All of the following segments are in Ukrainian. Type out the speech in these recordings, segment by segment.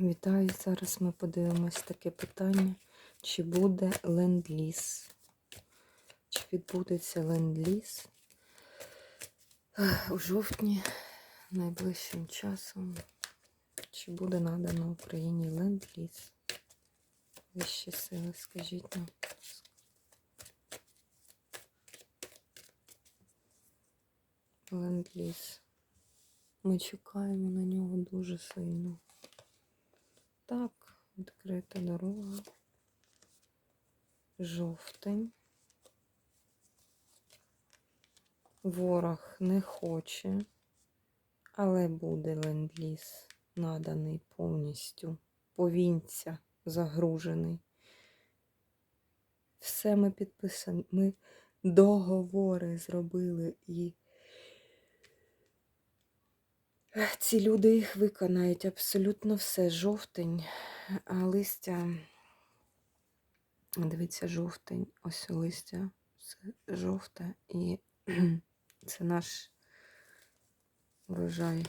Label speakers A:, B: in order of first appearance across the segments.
A: Вітаю! Зараз ми подивимось таке питання, чи буде ленд-ліз. Чи відбудеться ленд-ліз у жовтні найближчим часом? Чи буде надано Україні ленд-ліз? Вищі сили, скажіть нам. Ленд-ліз. Ми чекаємо на нього дуже сильно. Так, відкрита дорога. Жовтень. Ворог не хоче, але буде ленд-ліз наданий повністю. Повінця загружений. Все ми підписані. Ми договори зробили і ці люди їх виконають абсолютно все. Жовтень, а листя, дивіться, жовтень, ось листя, це жовте і це наш врожай.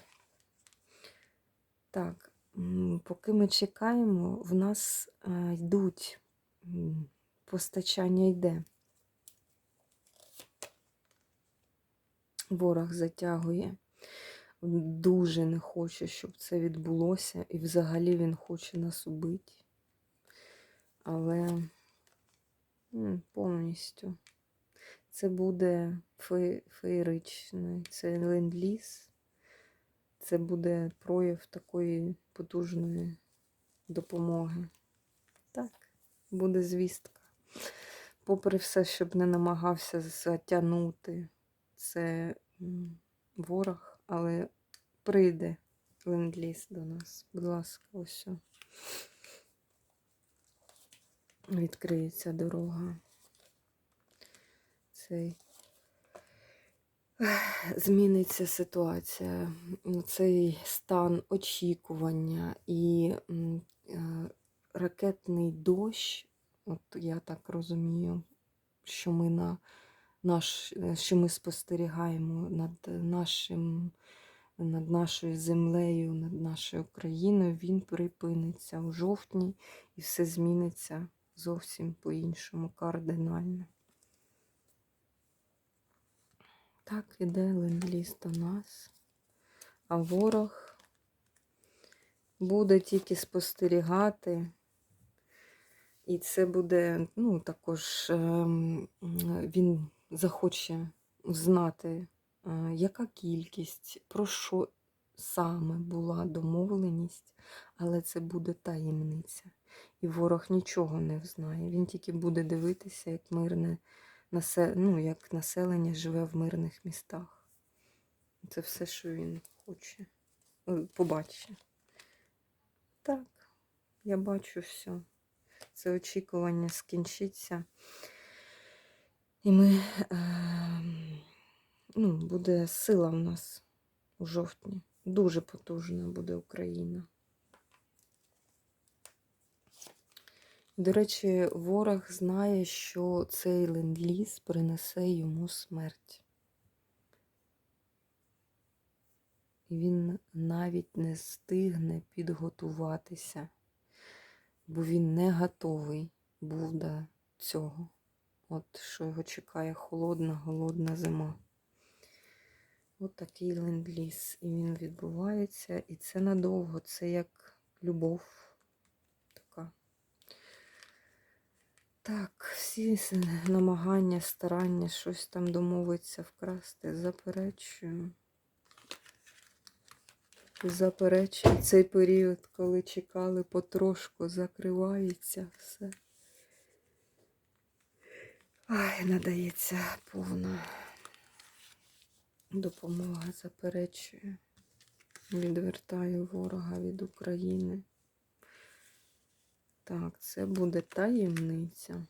A: Так, поки ми чекаємо, в нас е, йдуть, постачання йде. Ворог затягує дуже не хоче, щоб це відбулося, і взагалі він хоче нас убити. Але повністю це буде фе- феєричний, це ленд-ліз, це буде прояв такої потужної допомоги. Так, буде звістка. Попри все, щоб не намагався затягнути це ворог, але прийде ленд-ліз до нас. Будь ласка, ось. Відкриється дорога. Цей зміниться ситуація, цей стан очікування і е, ракетний дощ, от я так розумію, що ми на наш, е, що ми спостерігаємо над нашим, над нашою землею, над нашою країною, він припиниться у жовтні і все зміниться зовсім по-іншому, кардинально. Так, іде ленд-ліз до нас, а ворог буде тільки спостерігати. І це буде, ну, також ем, він захоче знати, е, яка кількість, про що саме була домовленість, але це буде таємниця. І ворог нічого не знає. Він тільки буде дивитися, як мирне ну, як населення живе в мирних містах. Це все, що він хоче. е, Побачить. Так, я бачу все. Це очікування скінчиться. І ми, е, ну, буде сила в нас у жовтні. Дуже потужна буде Україна. До речі, ворог знає, що цей ленд-ліз принесе йому смерть. І він навіть не встигне підготуватися, бо він не готовий був до цього. От що його чекає холодна, голодна зима. От такий ленд-ліз. І він відбувається. І це надовго, це як любов така. Так, всі намагання, старання, щось там домовиться вкрасти, заперечую. Заперечую цей період, коли чекали потрошку, закривається все. Ай, надається повна допомога, заперечую. Відвертаю ворога від України. Так, це буде таємниця.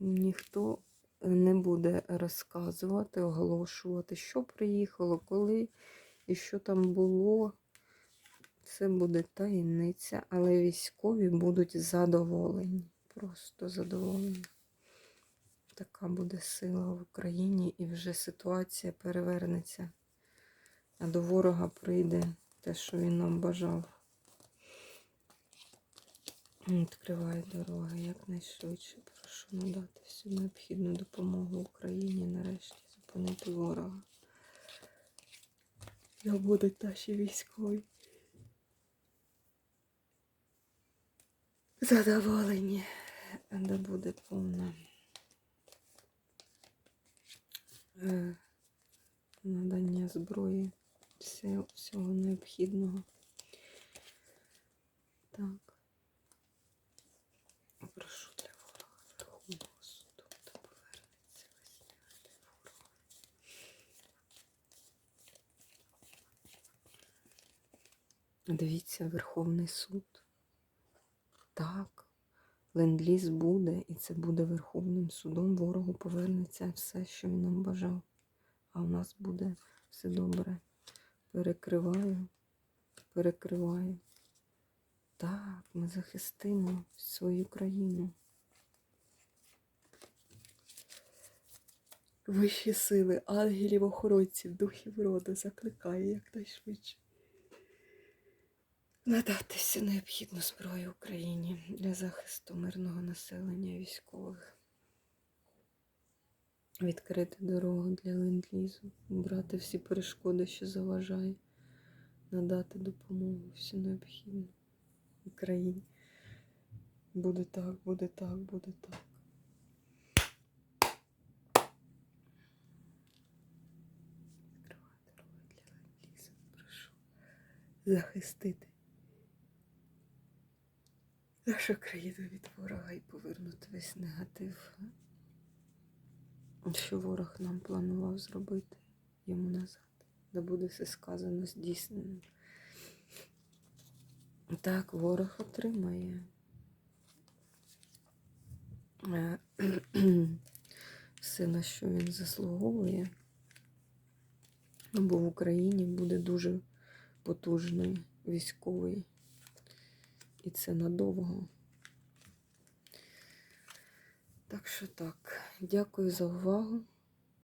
A: Ніхто не буде розказувати, оголошувати, що приїхало, коли і що там було. Це буде таємниця, але військові будуть задоволені. Просто задоволені. Така буде сила в Україні, і вже ситуація перевернеться. А до ворога прийде те, що він нам бажав. Відкриває дороги якнайшвидше. Прошу надати всю необхідну допомогу Україні нарешті зупинити ворога. Я будуть наші військові. Задоволені, де буде повна надання зброї, всього необхідного. Так. Прошу для ворога Верховного суду, та повернеться весь негатив ворога. Дивіться, Верховний суд. Так, ленд-ліз буде, і це буде Верховним судом. Ворогу повернеться все, що він нам бажав. А у нас буде все добре. Перекриваю, перекриваю. Так, ми захистимо свою країну. Вищі сили, ангелів, охоронців, духів роду закликаю якнайшвидше. Надати всю необхідну зброю Україні для захисту мирного населення військових. Відкрити дорогу для ленд-лізу, брати всі перешкоди, що заважають, надати допомогу всю необхідну Україні. Буде так, буде так, буде так. Захистити нашу країну від ворога і повернути весь негатив, що ворог нам планував зробити йому назад. Да буде все сказано здійснено. Так, ворог отримає. е, Все, на що він заслуговує. Бо в Україні буде дуже потужний військовий. І це надовго. Так що так, дякую за увагу.